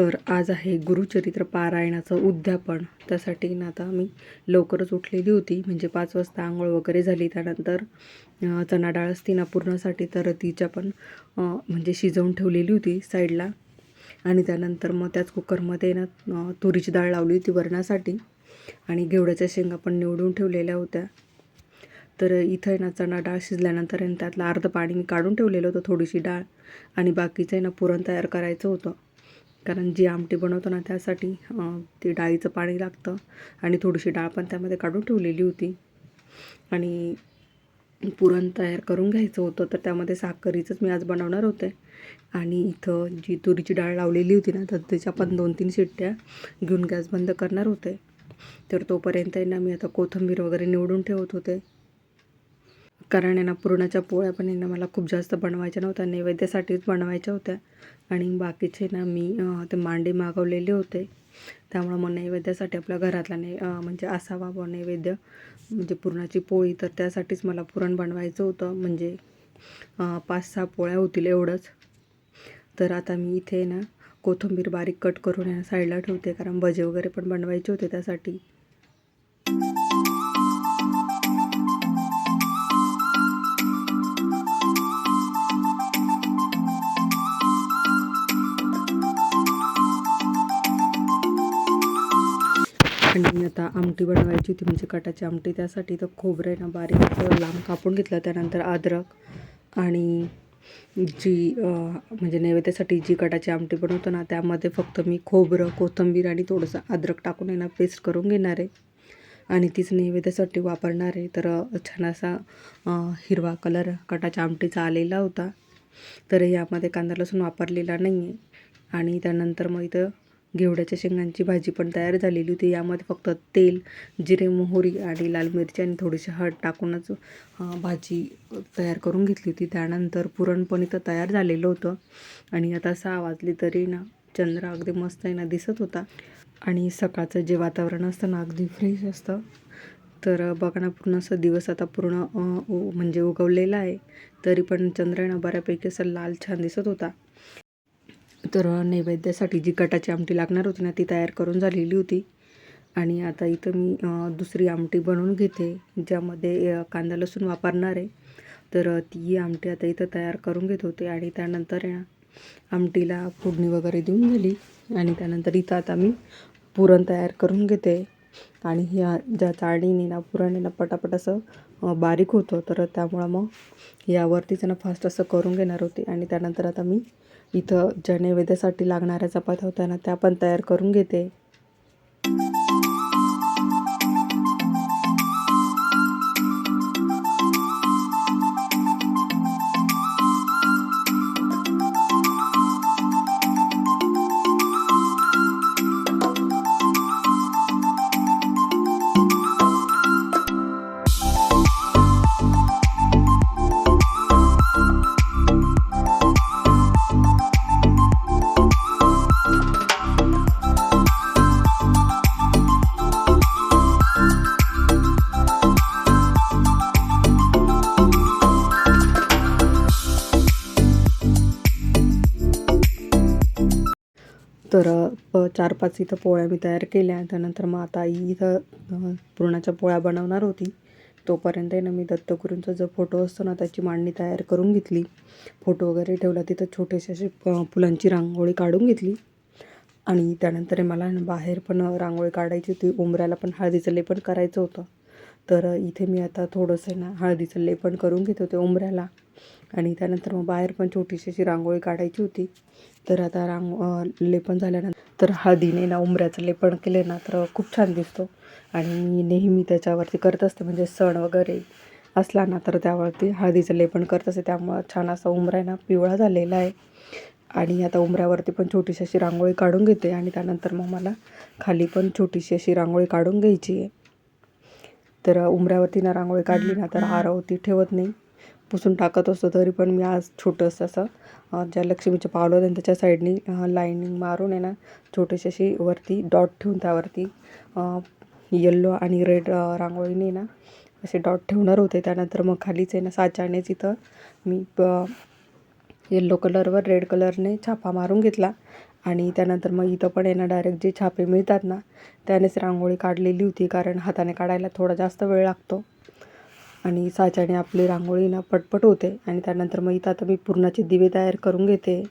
तर आज आहे गुरुचरित्र पारायणाचं उद्यापन. त्यासाठी ना आता मी लवकरच उठलेली होती. म्हणजे पाच वाजता आंघोळ वगैरे झाली. त्यानंतर अं, चणा डाळ असती ना पूर्णासाठी तर तिच्या पण म्हणजे शिजवून ठेवलेली होती साईडला. आणि त्यानंतर मग त्याच कुकरमध्ये ना तुरीची डाळ लावली होती वरणासाठी. आणि घेवड्याच्या शेंगा पण निवडून ठेवलेल्या होत्या. तर इथं आहे ना चणा डाळ शिजल्यानंतर आणि त्यातलं अर्धं पाणी मी काढून ठेवलेलं होतं थोडीशी डाळ. आणि बाकीचं आहे ना पुरण तयार करायचं होतं. कारण जी आमटी बनवतो ना त्यासाठी ते डाळीचं पाणी लागतं आणि थोडीशी डाळ पण त्यामध्ये काढून ठेवलेली होती. आणि पुरण तयार करून घ्यायचं होतं तर त्यामध्ये साखरीचंच मी आज बनवणार होते. आणि इथं जी तुरीची डाळ लावलेली होती ना तर त्याच्या पण दोन तीन शिट्ट्या घेऊन गॅस बंद करणार होते. तर तोपर्यंत ना मी आता कोथिंबीर वगैरे निवडून ठेवत होते. कारण आहे ना पुरणाच्या पोळ्या पण आहे ना मला खूप जास्त बनवायच्या नव्हत्या नैवेद्यासाठीच बनवायच्या होत्या. आणि बाकीचे ना मी ते मांडे मागवलेले होते. त्यामुळं मग नैवेद्यासाठी आपल्या घरातला नै म्हणजे असावा व नैवेद्य. म्हणजे पुरणाची पोळी तर त्यासाठीच मला पुरण बनवायचं होतं. म्हणजे पाच सहा पोळ्या होतील एवढंच. तर आता मी इथे ना कोथिंबीर बारीक कट करून साईडला ठेवते कारण भजे वगैरे पण बनवायचे होते त्यासाठी. मी आता आमटी बनवायची होती म्हणजे कटाची आमटी. त्यासाठी तर खोबरं आहे ना बारीक लांब कापून घेतलं. त्यानंतर अद्रक आणि जी म्हणजे नैवेद्यासाठी जी कटाची आमटी बनवतो ना त्यामध्ये फक्त मी खोबरं कोथिंबीर आणि थोडंसं अद्रक टाकून आहे ना पेस्ट करून घेणार आहे. आणि तीच नैवेद्यासाठी वापरणार आहे. तर छान असा हिरवा कलर कटाच्या आमटीचा आलेला होता. तर यामध्ये कांदा लसूण वापरलेला नाही आहे आणि त्यानंतर मग इथं घेवड्याच्या शेंगांची भाजी पण तयार झालेली होती. यामध्ये फक्त तेल जिरे मोहरी आणि लाल मिरची आणि थोडीशी हळद टाकूनच भाजी तयार करून घेतली होती. त्यानंतर पुरण पण इथं तयार झालेलं होतं. आणि आता सहा वाजली तरी ना चंद्र अगदी मस्त आहे ना दिसत होता. आणि सकाळचं जे वातावरण असतं ना अगदी फ्रेश असतं. तर बघा ना पूर्ण असं दिवस आता पूर्ण उ- म्हणजे उगवलेला आहे. तरी पण चंद्र आहे ना बऱ्यापैकी असं लाल छान दिसत होता. तर नैवेद्यासाठी जी कटाची आमटी लागणार होती ना ती तयार करून झालेली होती. आणि आता इथं मी दुसरी आमटी बनवून घेते ज्यामध्ये कांदा लसूण वापरणार आहे. तर ती आमटी आता इथं तयार करून घेत होते आणि त्यानंतर आमटीला फोडणी वगैरे देऊन झाली. आणि त्यानंतर इथं आता मी पुरण तयार करून घेते. आणि ह्या ज्या चाळणीने ना पुरण ना पटापट असं बारीक होतं तर त्यामुळं मग यावरतीच ना फास्ट असं करून घेणार होते. आणि त्यानंतर आता मी इथं ज्या नैवेद्यासाठी लागणाऱ्या चपात्या होत्या ना त्या पण तयार करून घेते. चार पाच इथं पोळ्या मी तयार केल्या. त्यानंतर मग आता आई इथं पुरणाच्या पोळ्या बनवणार होती. तोपर्यंत आहे ना मी दत्तगुरूंचा जो फोटो असतो ना त्याची मांडणी तयार करून घेतली. फोटो वगैरे ठेवला. तिथं छोटेसे असे फुलांची रांगोळी काढून घेतली. आणि त्यानंतर मला बाहेर पण रांगोळी काढायची होती. उंबऱ्याला पण हळदीचं लेपन करायचं होतं. तर इथे मी आता थोडंसं ना हळदीचं लेपन करून घेत होते उंबऱ्याला. आणि त्यानंतर मग बाहेर पण छोटीशी अशी रांगोळी काढायची होती. तर आता रांग लेपन झाल्यानंतर तर हळदीने ना उंबऱ्याचं लेपन केले ना तर खूप छान दिसतो. आणि मी नेहमी त्याच्यावरती करत असते म्हणजे सण वगैरे असला ना तर त्यावरती हळदीचं लेपन करत असते. त्यामुळं छान असा उंबरा आहे ना पिवळा झालेला आहे. आणि आता उंबऱ्यावरती पण छोटीशी अशी रांगोळी काढून घेते. आणि त्यानंतर मग मला खाली पण छोटीशी अशी रांगोळी काढून घ्यायची आहे. तर उंबऱ्यावरती ना रांगोळी काढली ना तर आरावती ठेवत नाही. पुसून टाकत असतो तरी पण मी आज छोटंसं असं ज्या लक्ष्मीचे पावलं होते त्याच्या साईडनी लाईनिंग मारून आहे ना छोटीशी अशी वरती डॉट ठेवून त्यावरती येल्लो आणि रेड रांगोळीने ना असे डॉट ठेवणार होते. त्यानंतर मग खालीच आहे ना साच्यानेच इथं मी येल्लो कलरवर रेड कलरने छापा मारून घेतला. आणि त्यानंतर मग इथं पण आहे ना डायरेक्ट जे छापे मिळतात ना त्यानेच रांगोळी काढलेली होती कारण हाताने काढायला थोडा जास्त वेळ लागतो. आणि साच्याने आपली रांगोळी ना पटपट होते आणि त्यानंतर मग इथं आता मी पुरणाचे दिवे तयार करून घेते.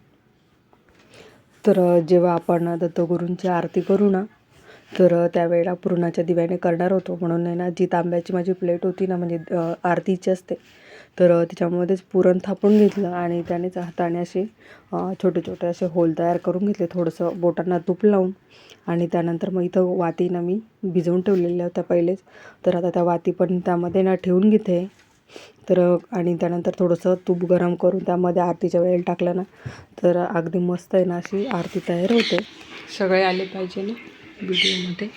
तर जेव्हा आपण दत्तगुरूंची आरती करू ना तर त्यावेळेला पुरणाच्या दिव्याने करणार होतो. म्हणून आहे ना जी तांब्याची माझी प्लेट होती ना म्हणजे आरतीची असते. तर त्याच्यामध्येच पुरण थापून घेतलं आणि त्यानेच हाताने असे छोटे छोटे असे होल तयार करून घेतले. थोडंसं बोटांना तूप लावून आणि त्यानंतर मग इथं वाती ना मी भिजवून ठेवलेल्या होत्या पहिलेच. तर आता त्या वाती पण त्यामध्ये ना ठेवून घेते. तर आणि त्यानंतर थोडंसं तूप गरम करून त्यामध्ये आरतीच्या वेळेला टाकलं ना तर अगदी मस्त आहे ना अशी आरती तयार होते. सगळे आले पाहिजे ना? व्हिडिओमध्ये.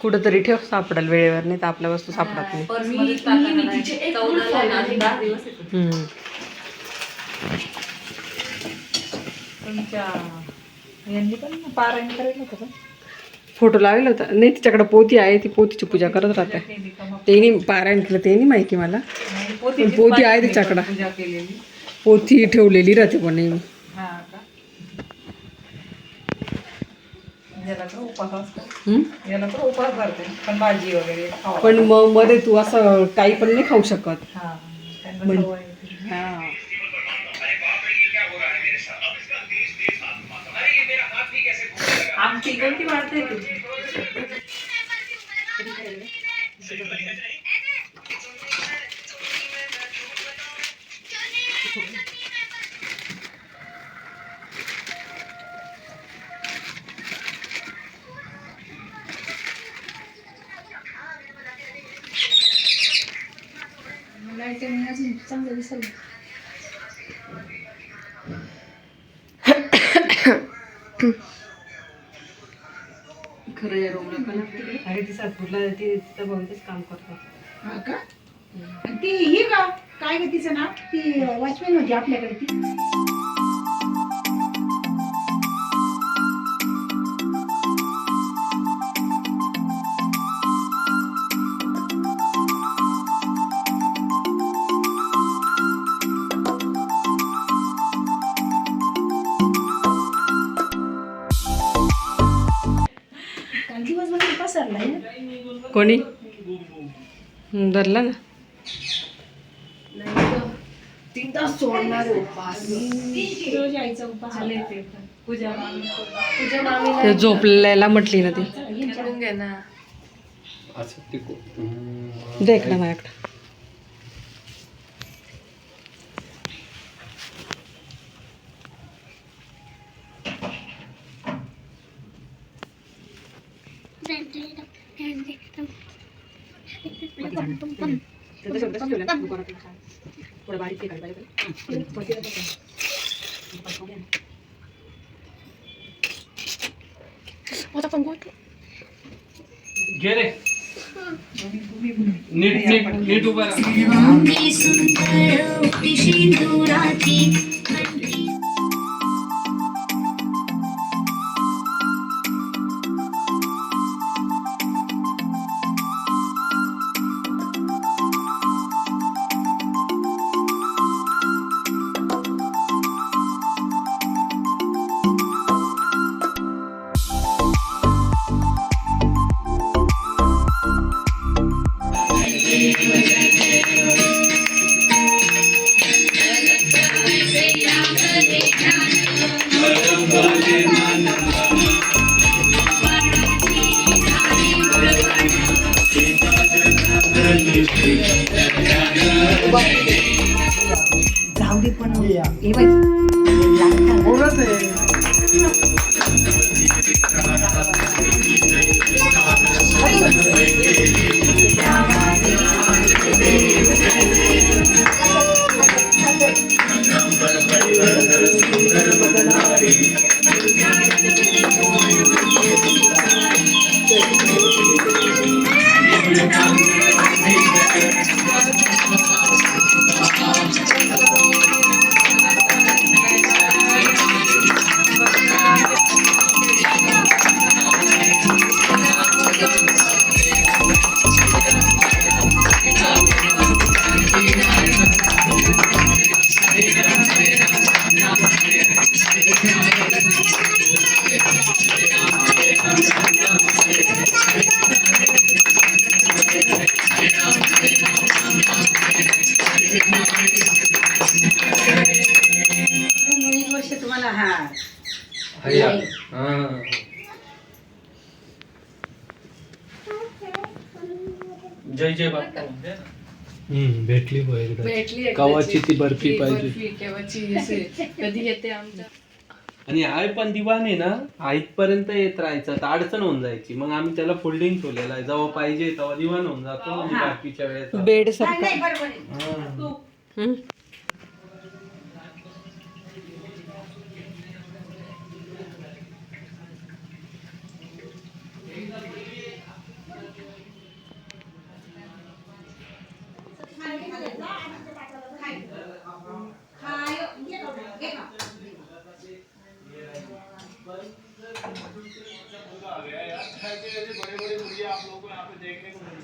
कुठंतरी ठेव सापडेल वेळेवर नाही तर आपल्या वस्तू सापडत नाही. हम्म. तुमच्या यांनी पण पारायण करायला होतं का? फोटो लावलेला होता. नाही तिच्याकडे पोती आहे ती पोतीची पूजा करत राहते. केली का मग? ते नाही पारायण केलं ते नाही माहिती मला. पण पोती आहे तिच्याकडं. पूजा केलेली. पोथी ठेवलेली राहते पण नेहमी हा का याला असतो हम्म? याला तर उपास करते पण भाजी वगैरे खावा पण मग मध्ये तू असं काही पण नाही खाऊ शकत हा त्यांना म्हण- सवय आहे ती. हा आमची कोणती वाढते ती खरं या रोगला आणि ती सातपूरला ती तिथं बहुतेक काम करतात हा का? ती ही का? काय ग तिचं नाव? ती वॉचमॅन होती आपल्याकडे ती. कोणी? हं, धरला ना. ते झोपलेला म्हटली ना ती. घे ना. असं ते को- हम्म. देख ना घे रे नीट नीट नीट उभा राहा जाऊ दे पण हे हया. हा. जय जय बाप्पा. हम्म भेटली कवाची ती बर्फी ती पाहिजे. बर्फी केव्हाची असे कधी येते आमच्या. आणि आय पण दिवाने ना आईपर्यंत येत राहायचं तर अडचण होऊन जायची. मग आम्ही त्याला फोल्डिंग ठेवलेला आहे. जेव्हा पाहिजे तेव्हा दिवाण होऊन जातो आणि बाकीच्या वेळेस बेड सारखा हा. तू हं?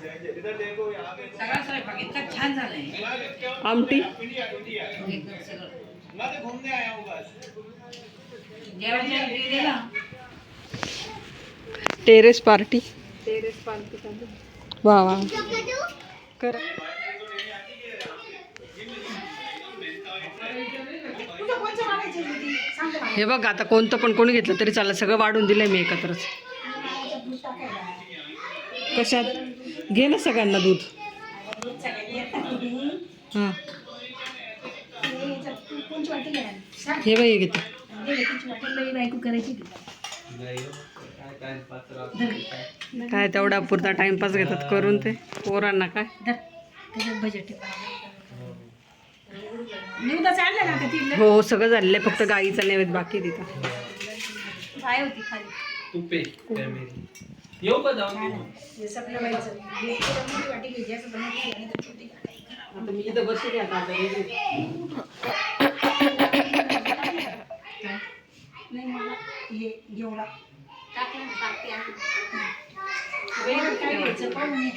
सगळा स्वयंपाक इतका छान झालाय आमटी. Terrace party terrace party. वा वा. कर. हे बघ आता कोणतं पण कोणी घेतलं तरी चाललं. सगळं वाढून दिलंय मी एकत्रच. कशात? घे ना सगळ्यांना दूध. हां. हे बाई घेते. काय काय पात्र असतं. काय तेवढा पुरता टाइमपास घेतात करून ते पोरांना काय हो हो सगळं झालेलं आहे फक्त गाईचा नैवेद्य बाकी तिथं काय होती खाली येऊ का जाऊन. आता मी इथं बसली आता नाही मला हे एवढा वेगळं काय घ्यायचं पाहून ये.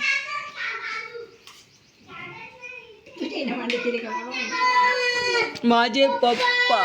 तुझे ना मांडे केले का? बाबा? माझे पप्पा.